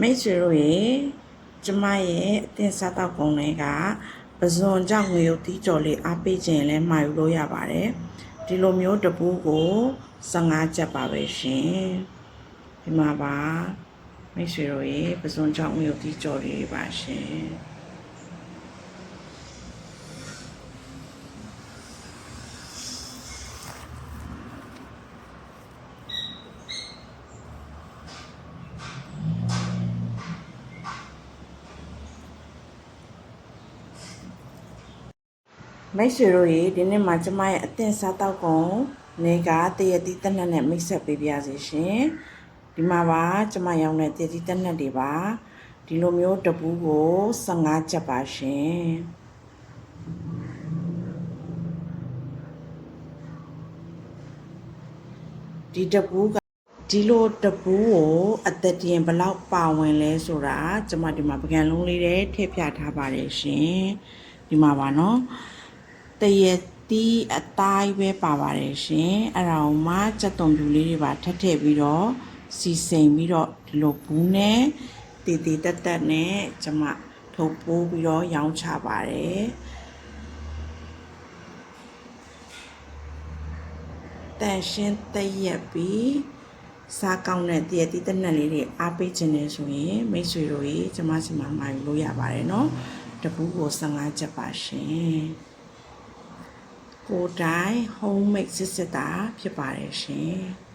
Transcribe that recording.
မိတ်ဆွေတို့ရေကျမရဲ့အသင်စားတော့ကုန်းလေးကပဇွန်ကြောင့်ငွေရုပ်တီးကြော်လေးအားပေးခြင်းလဲမှာယူလို့ရပါတယ်ဒီလိုမျိုးတပူးကို15ချက်ပါပဲရှင်ဒီမှာပါမိတ်ဆွေတို့ရေပဇွန်ကြောင့်ငွေရုပ်တီးကြော်လေးပါရှင် မိတ်ဆွေတို့ရေဒီနေ့မှာကျမရဲ့အသင်စားတော့ကုန်နေကတရတိတက်နက်နဲ့မိတ်ဆက်ပေးပါရစေရှင်ဒီမှာပါကျမရောင်းတဲ့တရတိတက်နက်တွေပါဒီလိုမျိုးတပူးကို15ချက်ပါရှင်ဒီတပူးကဒီလိုတပူးကိုအသက်တင်ဘလောက်ပါဝင်လဲဆိုတာကျမဒီမှာပကံလုံးလေးတွေထည့်ပြထားပါတယ်ရှင်ဒီမှာပါနော် တရတီးအတိုင်းပဲပါပါတယ်ရှင်အဲ့ဒါကိုမှစက်သွန်ပြူလေးတွေပါထပ်ထည့်ပြီးတော့စီစိန်ပြီးတော့ဒီလိုဘူးနဲ့တည်တည်တက်တက်နဲ့ကျမထုတ်ပိုးပြီးတော့ရောင်းချပါတယ်တန်ရှင်းတရက်ပြီးစားကောင်းတဲ့တရက်တီးတက်နက်လေးတွေအားပေးခြင်းနေဆိုရင်မိတ်ဆွေတို့ကြီးကျမစီမမှာယူလို့ရပါတယ်เนาะတပူးကို15ချက်ပါရှင် ကိုယ်တိုင် homemade စစ်စစ်တာဖြစ်ပါတယ်ရှင်။